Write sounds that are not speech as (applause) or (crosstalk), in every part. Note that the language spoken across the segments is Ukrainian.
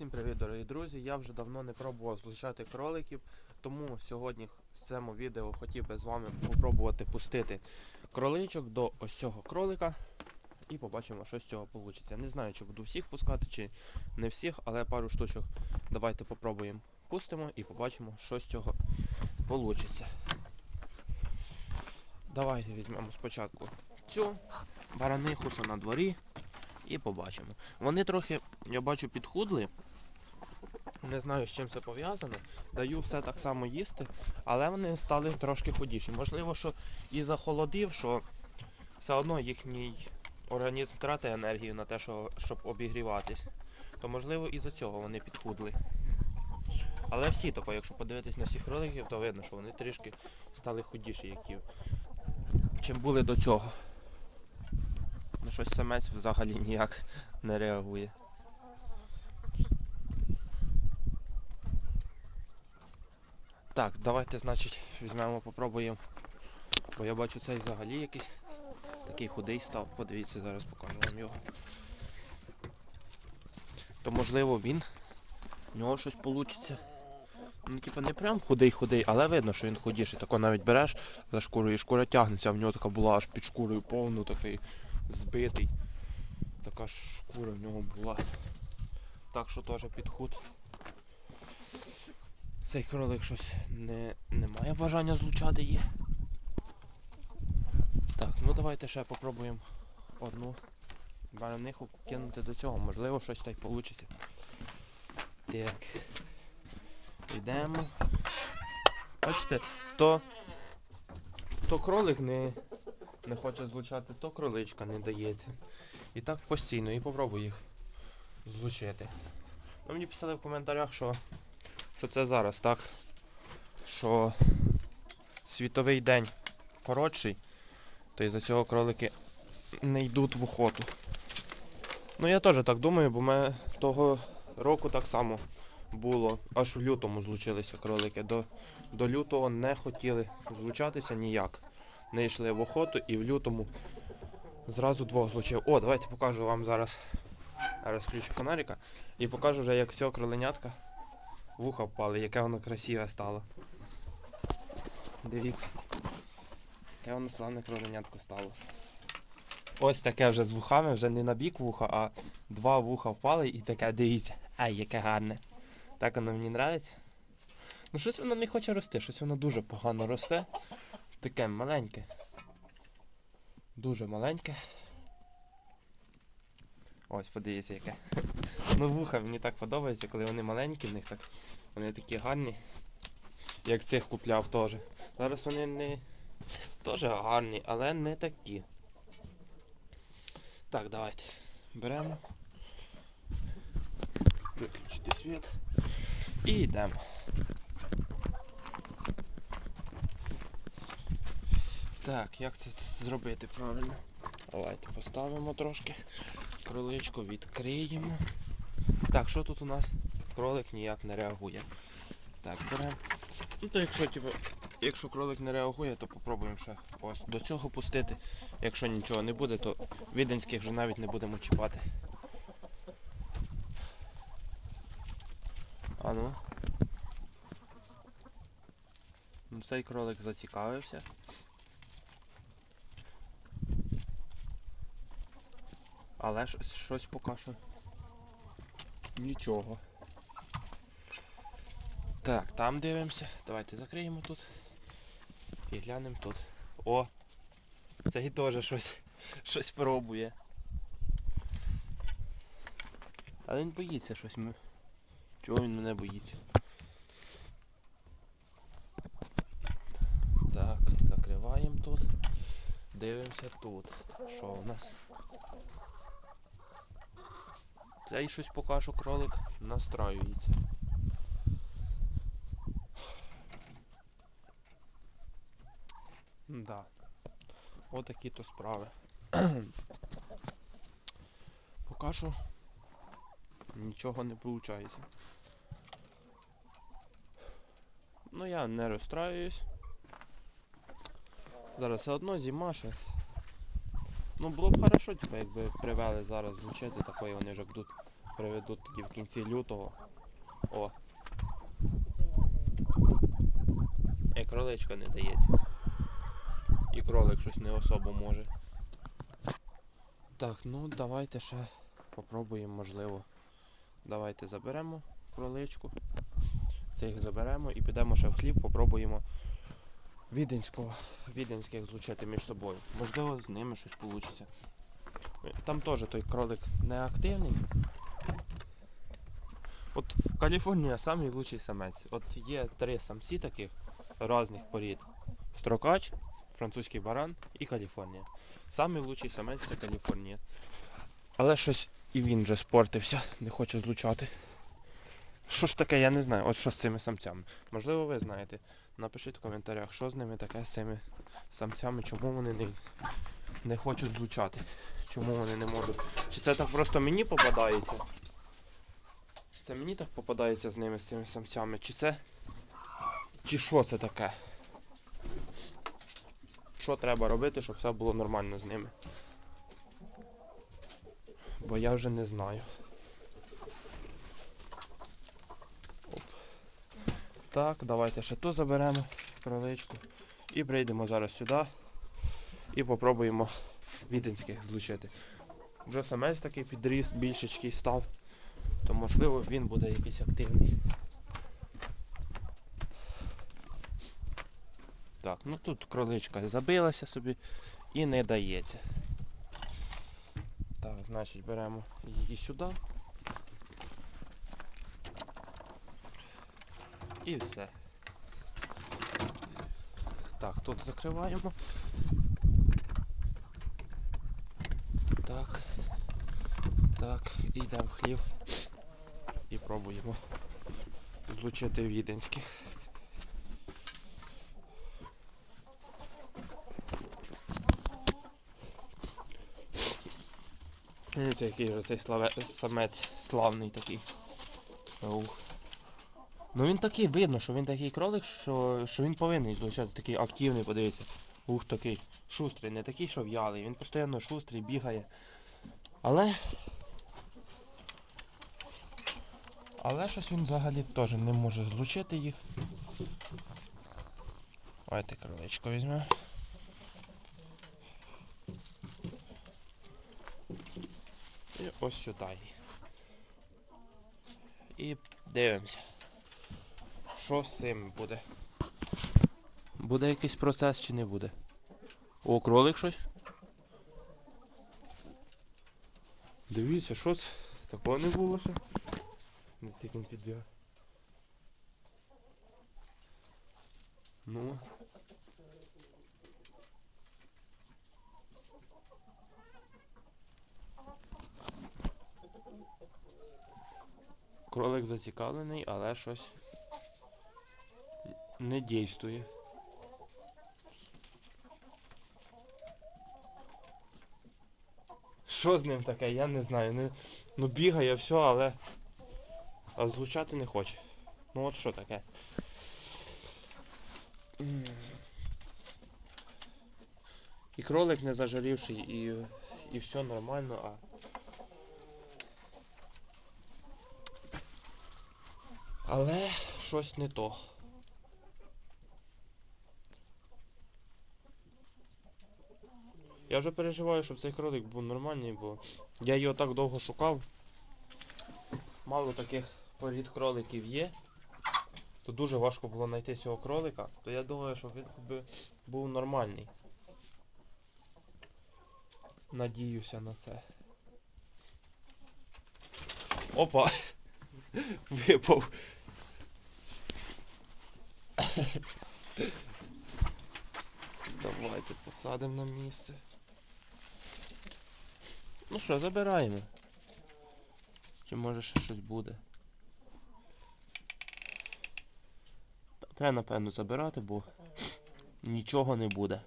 Всім привіт, дорогі друзі! Я вже давно не пробував злучати кроликів, тому сьогодні в цьому відео хотів би з вами попробувати пустити кроличок до ось цього кролика і побачимо, що з цього вийде. Не знаю, чи буду всіх пускати, чи не всіх, але пару штучок давайте попробуємо пустимо і побачимо, що з цього вийде. Давайте візьмемо спочатку цю бараниху, що на дворі, і побачимо. Вони трохи, я бачу, підхудли. Не знаю, з чим це пов'язано. Даю все так само їсти, але вони стали трошки худіші. Можливо, що і захолодив, що все одно їхній організм тратить енергію на те, що, щоб обігріватись. То можливо і за цього вони підхудли. Але всі тако, якщо подивитись на всіх роликів, то видно, що вони трішки стали худіші, які чим були до цього. Ну щось самець взагалі ніяк не реагує. Так, давайте, значить, візьмемо, попробуємо. Бо я бачу цей взагалі якийсь такий худий став. Подивіться, зараз покажу вам його. То можливо він. В нього щось вийде. Ну, типа не прям худий-худий, але видно, що він худіший. Тако навіть береш за шкуру і шкура тягнеться, а в нього така була аж під шкурою повну такий збитий. Така ж шкура в нього була. Так що теж підход. Цей кролик щось не, не має бажання злучати її. Так, ну давайте ще попробуємо одну бараниху кинути до цього. Можливо, щось так вийде. Так. Йдемо. Бачите, то, то кролик не, не хоче злучати, то кроличка не дається. І так постійно, і попробуй їх злучити. Ну, мені писали в коментарях, що, що це зараз, так? Що світовий день коротший, то із-за цього кролики не йдуть в охоту. Ну я теж так думаю, бо ми того року так само було. Аж у лютому злучилися кролики. До, до лютого не хотіли злучатися ніяк. Не йшли в охоту і в лютому зразу двох злучив. О, давайте покажу вам зараз. Зараз включу фонарика і покажу вже, як все кроленятка вуха впали, яке воно красиве стало. Дивіться. Яке воно славне кроленятко стало. Ось таке вже з вухами, вже не на бік вуха, а два вуха впали і таке, дивіться. Ай, яке гарне. Так воно мені подобається. Ну щось воно не хоче рости, щось воно дуже погано росте. Таке маленьке. Дуже маленьке. Ось, подивіться яке. Ну вуха мені так подобається, коли вони маленькі, в них так. Вони такі гарні. Як цих купляв теж. Зараз вони не теж гарні, але не такі. Так, давайте. Беремо. Виключити світ. І йдемо. Так, як це зробити правильно? Давайте поставимо трошки. Кроличку відкриємо. Так, що тут у нас? Кролик ніяк не реагує. Так, беремо. Ну то якщо типу, якщо кролик не реагує, то попробуємо ще ось до цього пустити. Якщо нічого не буде, то віденських вже навіть не будемо чіпати. А ну. Цей кролик зацікавився. Але щось поки що. Нічого. Так, там дивимося. Давайте закриємо тут. І глянемо тут. О! Цей теж щось щось пробує. Але він боїться щось. Чого він мене боїться? Так, закриваємо тут. Дивимося тут. Що у нас? Цей щось поки що кролик настраюється. Да. Отакі то справи. (clears throat) Поки що нічого не виходить. Ну я не розстраююсь. Зараз все одно зима ще. Ну було б хорошо, типу, якби привели зараз звучати такої, вони вже будуть приведу тоді в кінці лютого. О. І кроличка не дається. І кролик щось не особо може. Так, ну давайте ще попробуємо, можливо. Давайте заберемо кроличку. Цих заберемо і підемо ще в хліб, попробуємо віденського, віденських злучити між собою. Можливо, з ними щось вийде. Там теж той кролик не активний. От Каліфорнія лучший самець. От є три самці таких різних порід. Строкач, французький баран і Каліфорнія. Лучший самець це Каліфорнія. Але щось і він вже спортився, не хоче злучати. Що ж таке, я не знаю. От що з цими самцями. Можливо, ви знаєте. Напишіть в коментарях, що з ними таке з цими самцями, чому вони не, не хочуть злучати. Чому вони не можуть? Чи це так просто мені попадається? Чи це мені так попадається з ними, з цими самцями? Чи це. Чи що це таке? Що треба робити, щоб все було нормально з ними? Бо я вже не знаю. Так, давайте ще ту заберемо кроличку. І прийдемо зараз сюди і попробуємо віденських злучити. Вже самець такий підріс, більшечкий став, то можливо він буде якийсь активний. Так, ну тут кроличка забилася собі і не дається. Так, значить беремо її сюди. І все. Так, тут закриваємо. Так. Так, і йдемо в хлів і пробуємо злучити віденських. Це який же цей славе... самець славний такий. Ух. Ну він такий видно, що він такий кролик, що, що він повинен злучати, такий активний, подивіться. Ух такий. Шустрий, не такий, що в'ялий. Він постійно шустрий, бігає. Але. Але щось він взагалі теж не може злучити їх. Давайте кроличко візьмемо. І ось сюди. І дивимося. Що з цим буде? Буде якийсь процес чи не буде? О, кролик щось? Дивіться, що це? Такого не було ще. Не тільки він підбігає. Ну. Кролик зацікавлений, але щось не дійствує. Що з ним таке, я не знаю. Не, ну бігає все, але. А звучати не хоче. Ну от що таке. І кролик не зажарівший, і, і все нормально, а. Але щось не то. Я вже переживаю, щоб цей кролик був нормальний, бо я його так довго шукав. Мало таких порід кроликів є. То дуже важко було знайти цього кролика, то я думаю, що він би був нормальний. Надіюся на це. Опа! (laughs) Випав. (laughs) Давайте посадимо на місце. Ну що, забираємо. Чи може ще щось буде? Треба, напевно, забирати, бо нічого не буде.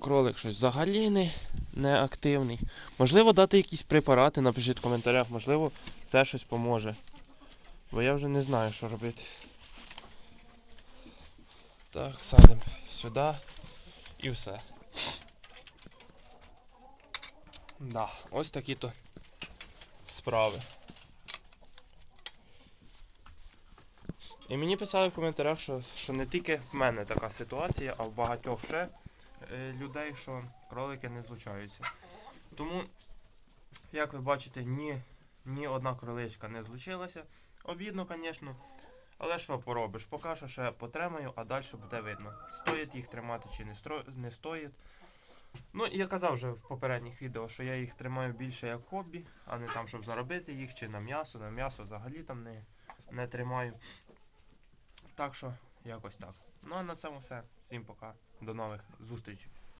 Кролик щось взагалі не, не активний. Можливо, дати якісь препарати, напишіть в коментарях, можливо, це щось поможе. Бо я вже не знаю, що робити. Так, садимо сюди і все. Да, ось такі то справи. І мені писали в коментарях, що, що не тільки в мене така ситуація, а в багатьох ще е, людей, що кролики не злучаються. Тому, як ви бачите, ні, ні одна кроличка не злучилася. Обідно, звісно. Але що поробиш? Поки що ще потримаю, а далі буде видно. Стоїть їх тримати чи не, стро... не стоїть. Ну, і я казав вже в попередніх відео, що я їх тримаю більше як хобі, а не там, щоб заробити їх, чи на м'ясо. На м'ясо взагалі там не, не тримаю. Так що, якось так. Ну а на цьому все. Всім пока. До нових зустрічей.